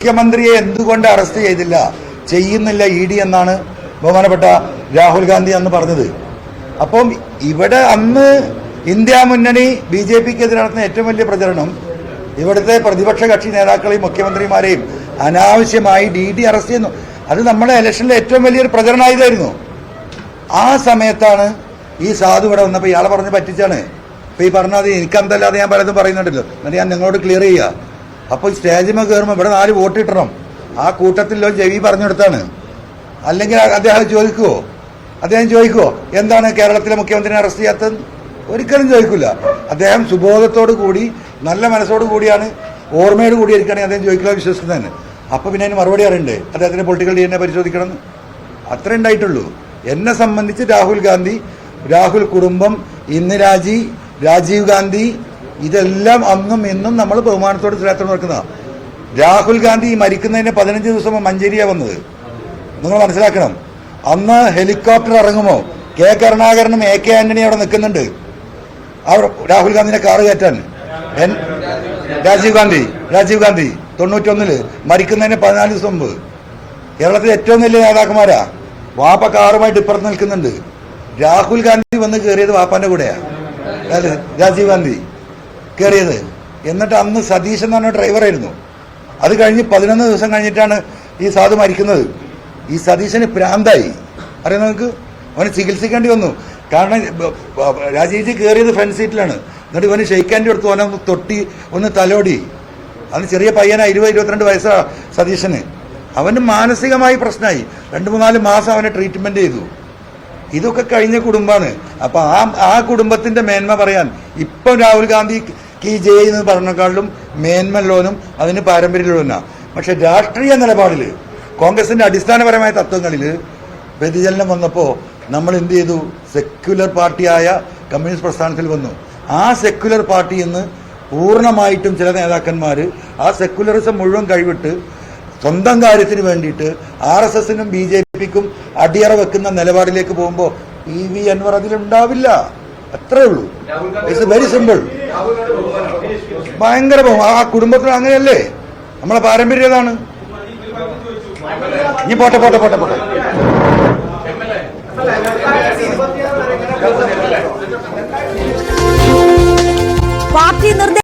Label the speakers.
Speaker 1: മുഖ്യമന്ത്രിയെ എന്തുകൊണ്ട് അറസ്റ്റ് ചെയ്തില്ല? ചെയ്യുന്നില്ല ഇ ഡി എന്നാണ് ബഹുമാനപ്പെട്ട രാഹുൽ ഗാന്ധി അന്ന് പറഞ്ഞത്. അപ്പം ഇവിടെ അന്ന് ഇന്ത്യ മുന്നണി ബി ജെ പിക്കെതിരെ നടത്തുന്ന ഏറ്റവും വലിയ പ്രചരണം ഇവിടുത്തെ പ്രതിപക്ഷ കക്ഷി നേതാക്കളെയും മുഖ്യമന്ത്രിമാരെയും അനാവശ്യമായി ഡി ഡി അറസ്റ്റ് ചെയ്യുന്നു. അത് നമ്മുടെ ഇലക്ഷനിലെ ഏറ്റവും വലിയൊരു പ്രചരണമായതായിരുന്നു. ആ സമയത്താണ് ഈ സാധു ഇവിടെ വന്നപ്പോൾ ഇയാളെ പറഞ്ഞ് പറ്റിച്ചാണ്. ഇപ്പൊ ഈ പറഞ്ഞാൽ എനിക്കന്തല്ലാതെ ഞാൻ പലതും പറയുന്നുണ്ടല്ലോ. എന്നിട്ട് ഞാൻ നിങ്ങളോട് ക്ലിയർ ചെയ്യുക അപ്പോൾ സ്റ്റേജിമേ കയറുമ്പോൾ ഇവിടെ നാല് വോട്ട് കിട്ടണം. ആ കൂട്ടത്തിലോ ജവി പറഞ്ഞെടുത്താണ് അല്ലെങ്കിൽ അദ്ദേഹം ചോദിക്കുവോ? അദ്ദേഹം ചോദിക്കുവോ? എന്താണ് കേരളത്തിലെ മുഖ്യമന്ത്രിനെ അറസ്റ്റ് ചെയ്യാത്തത്? ഒരിക്കലും ചോദിക്കില്ല അദ്ദേഹം സുബോധത്തോടു കൂടി നല്ല മനസ്സോടു കൂടിയാണ് ഓർമ്മയോട് കൂടി ഇരിക്കുകയാണെങ്കിൽ അദ്ദേഹം ചോദിക്കില്ല വിശ്വസിക്കുന്നത് തന്നെ അപ്പൊ പിന്നെ അതിന് മറുപടി അറിയണ്ടേ? അദ്ദേഹത്തിന്റെ പൊളിറ്റിക്കൽ ഡി എന്നെ പരിശോധിക്കണം. അത്രേ ഉണ്ടായിട്ടുള്ളൂ. എന്നെ സംബന്ധിച്ച് രാഹുൽ ഗാന്ധി രാഹുൽ കുടുംബം ഇന്ദിരാജി രാജീവ് ഗാന്ധി ഇതെല്ലാം അന്നും ഇന്നും നമ്മൾ ബഹുമാനത്തോട് ശ്രേഷ്ഠ നിൽക്കുന്നതാണ് രാഹുൽ ഗാന്ധി മരിക്കുന്നതിന് പതിനഞ്ച് ദിവസം മഞ്ചേരിയാ വന്നത്. നിങ്ങൾ മനസ്സിലാക്കണം. അന്ന് ഹെലികോപ്റ്റർ ഇറങ്ങുമോ? കെ കരുണാകരനും എ കെ ആന്റണി അവിടെ നിൽക്കുന്നുണ്ട്. അവർ രാഹുൽ ഗാന്ധിന്റെ കാറ് കയറ്റാൻ. രാജീവ് ഗാന്ധി രാജീവ് ഗാന്ധി തൊണ്ണൂറ്റൊന്നിൽ മരിക്കുന്നതിന് പതിനാല് ദിവസം മുമ്പ്. കേരളത്തിലെ ഏറ്റവും വലിയ നേതാക്കന്മാരാ. വാപ്പ കാറുമായിട്ട് ഇപ്പുറത്ത് നിൽക്കുന്നുണ്ട്. രാഹുൽ ഗാന്ധി വന്ന് കയറിയത് വാപ്പാന്റെ കൂടെയാ? രാജീവ് ഗാന്ധി. കയറിയത്. എന്നിട്ട് അന്ന് സതീശൻ എന്ന് പറഞ്ഞ ഡ്രൈവറായിരുന്നു അത് കഴിഞ്ഞ് പതിനൊന്ന് ദിവസം കഴിഞ്ഞിട്ടാണ് ഈ സാധു മരിക്കുന്നത്. ഈ സതീശന് പ്രാന്തായി. അറിയാം നിങ്ങൾക്ക്? അവന് ചികിത്സിക്കേണ്ടി വന്നു. കാരണം രാജീവ്ജി കയറിയത് ഫ്രണ്ട് സീറ്റിലാണ് എന്നിട്ട് ഇവന് ഷെയ്ക്കാന്റെ അടുത്ത് അവനെ ഒന്ന് തൊട്ടി ഒന്ന് തലോടി. അന്ന് ചെറിയ പയ്യനാ ഇരുപത് ഇരുപത്തിരണ്ട് വയസ്സാ സതീശന്. അവന് മാനസികമായി പ്രശ്നമായി. രണ്ട് മൂന്നാൽ മാസം അവനെ ട്രീറ്റ്മെന്റ് ചെയ്തു. ഇതൊക്കെ കഴിഞ്ഞ കുടുംബമാണ് അപ്പോൾ ആ ആ കുടുംബത്തിന്റെ മേന്മ പറയാൻ ഇപ്പം രാഹുൽ ഗാന്ധി കി ജെ എന്ന് പറഞ്ഞേക്കാളിലും മേന്മ ലോനും അതിന് പാരമ്പര്യ ലോനാണ് പക്ഷെ രാഷ്ട്രീയ നിലപാടിൽ കോൺഗ്രസിന്റെ അടിസ്ഥാനപരമായ തത്വങ്ങളിൽ വ്യതിചലനം വന്നപ്പോൾ നമ്മൾ എന്ത് ചെയ്തു? സെക്യുലർ പാർട്ടിയായ കമ്മ്യൂണിസ്റ്റ് പ്രസ്ഥാനത്തിൽ വന്നു. ആ സെക്യുലർ പാർട്ടി എന്ന് പൂർണമായിട്ടും ചില നേതാക്കന്മാർ ആ സെക്യുലറിസം മുഴുവൻ കഴിവിട്ട് സ്വന്തം കാര്യത്തിന് വേണ്ടിയിട്ട് ആർ എസ് എസിനും ബി ജെ പിക്കും അടിയറ വെക്കുന്ന നിലപാടിലേക്ക് പോകുമ്പോൾ പി വി അൻവർ അതിലുണ്ടാവില്ല. അത്രേ ഉള്ളൂ. ഇറ്റ്സ് വെരി സിമ്പിൾ ഭയങ്കര ആ കുടുംബത്തിന് അങ്ങനെയല്ലേ? നമ്മളെ പാരമ്പര്യം ഏതാണ്? ഇനി പോട്ടെ പോട്ടെ പോട്ടെ പോട്ടെ.
Speaker 2: പാർട്ടി നിർദ്ദേശം